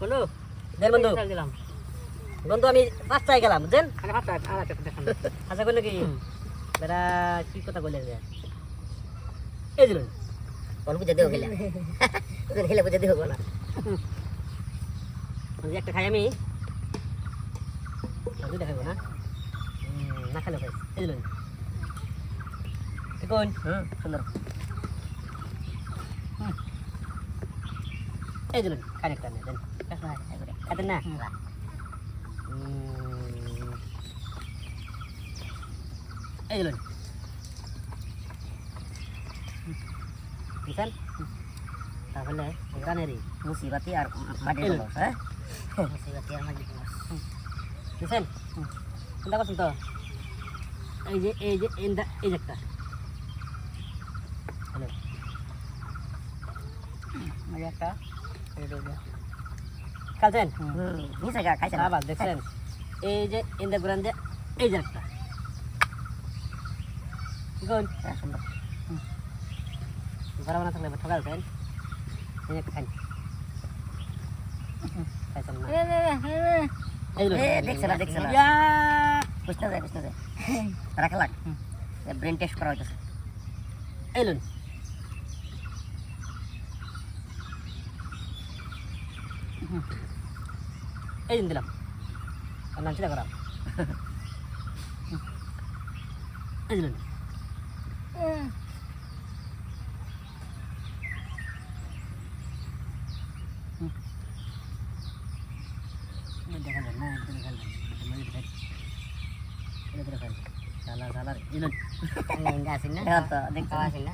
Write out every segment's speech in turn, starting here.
বন্ধু দেন বন্ধু। দিলাম। বন্ধু আমি পাঁচটায় গেলাম বুঝছেন? আরে হাত আর একটা দেখান। আশা করি নাকি বেড়া কি কথা বলে এই দিল অল্প যেতে হোক গেলে। হেলে বুঝে হোক না একটা খাই আমি। দুইটা না? না খেলে খাই এই দিল দেখুন হুম সুন্দর। হুম। এই দিল খাই একটা দেন। খাতেন না এই দিল বুঝছেন? তাহলে গ্রানেরই মুসিবাতি আর কলস হ্যাঁ? মুসিবাতি আর কলস বুঝছেন? চিন্তা করছেন তো? এই যে এই যে এই এই যে একটা। হ্যালো। একটা। খাইছেন নিচে গা খাইছেন? আবার দেখছেন। এই যে ইন্দা গুরান যে এই যে একটা। গুণ সুন্দর। বড় বানা থাকলে ঠকাল দেন এই একটা খান খাইছেন দেখছেন না দেখছেন না। বুঝতে যায় বুঝতে যায় রাখা লাগ ব্রেন টেস্ট করা হইতেছে। এই লোন এই দিলাম আর নামছি দেখা এই দিলেন দেখা যায় না একদিন খেলবেন সালা সালার দিলেন ಹಿಂಗೆ ಹಾಸಿನ ಅದಕ್ಕೆ ಹಾಸಿನ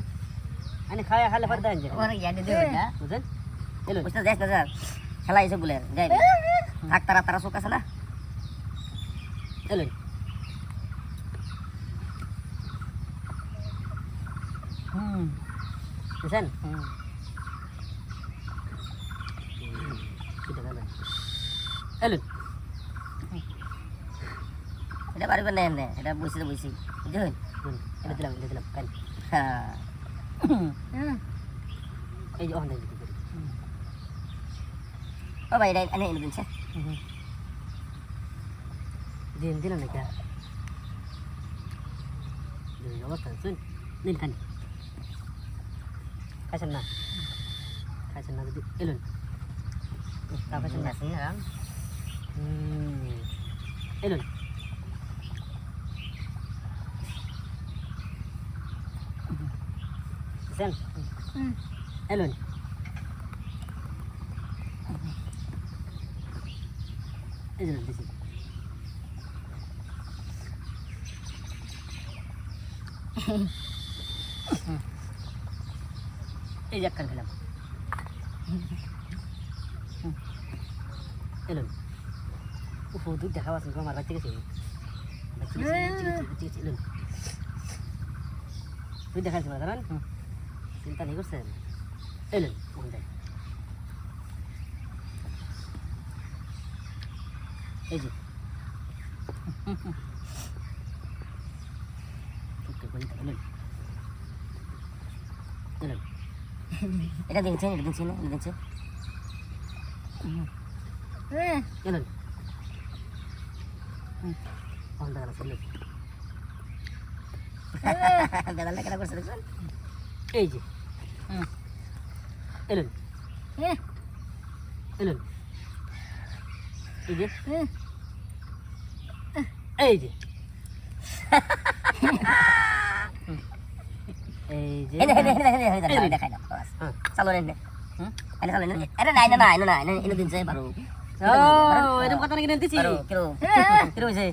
ಅನ್ನ ಖಾಯ ಹಾಲು ಬರ್ದ ಅಂದ್ರೆ ಹೊರಗೆ ಎಡ್ಡೆ ಇಲ್ಲ ಉಸ್ತದ ಸರ್ এলো বুঝতে যাস না স্যার খেলা এসে বলে। যাই থাক তারা তারা চোখ আছে না এলো। হুম। বুঝছেন? হুম। এলো। এটা পারবেন না এনে এটা বসে বসে বুঝলেন এটা দিলাম এটা দিলাম কাল হ্যাঁ। এই যে ওখানে দিতে পারি ও ভাই এটা এনে এনে দিনছে দিন দিলাম না কে দিন অবস্থা শুন দিন খান খাইছেন না খাইছেন না যদি এলুন তা খাইছেন না শুন না এলুন Sen. Elon. Elon দিছি এই যে একখান খেলাম। এলন উফ দুধ দেখা পাচ্ছেন আমার বাচ্চা গেছে দুধ দেখাচ্ছি জানেন? চিন্তা নেই করছেন? এলেন ওখান এই যে। এটা দেখছেন এটা দেখছেন এটা দেখছেন? দেখা এলেন বেদালটা কেনা করছে দেখছেন? এই যে। এলেন। এলেন। এই যে। এই যে। এই যে। দেখাই না চালো রে এটা চালো এটা নাই না নাই না নাই এটা দিনছে পারো ও এরকম কথা নাকি কিরো কিরো হইছে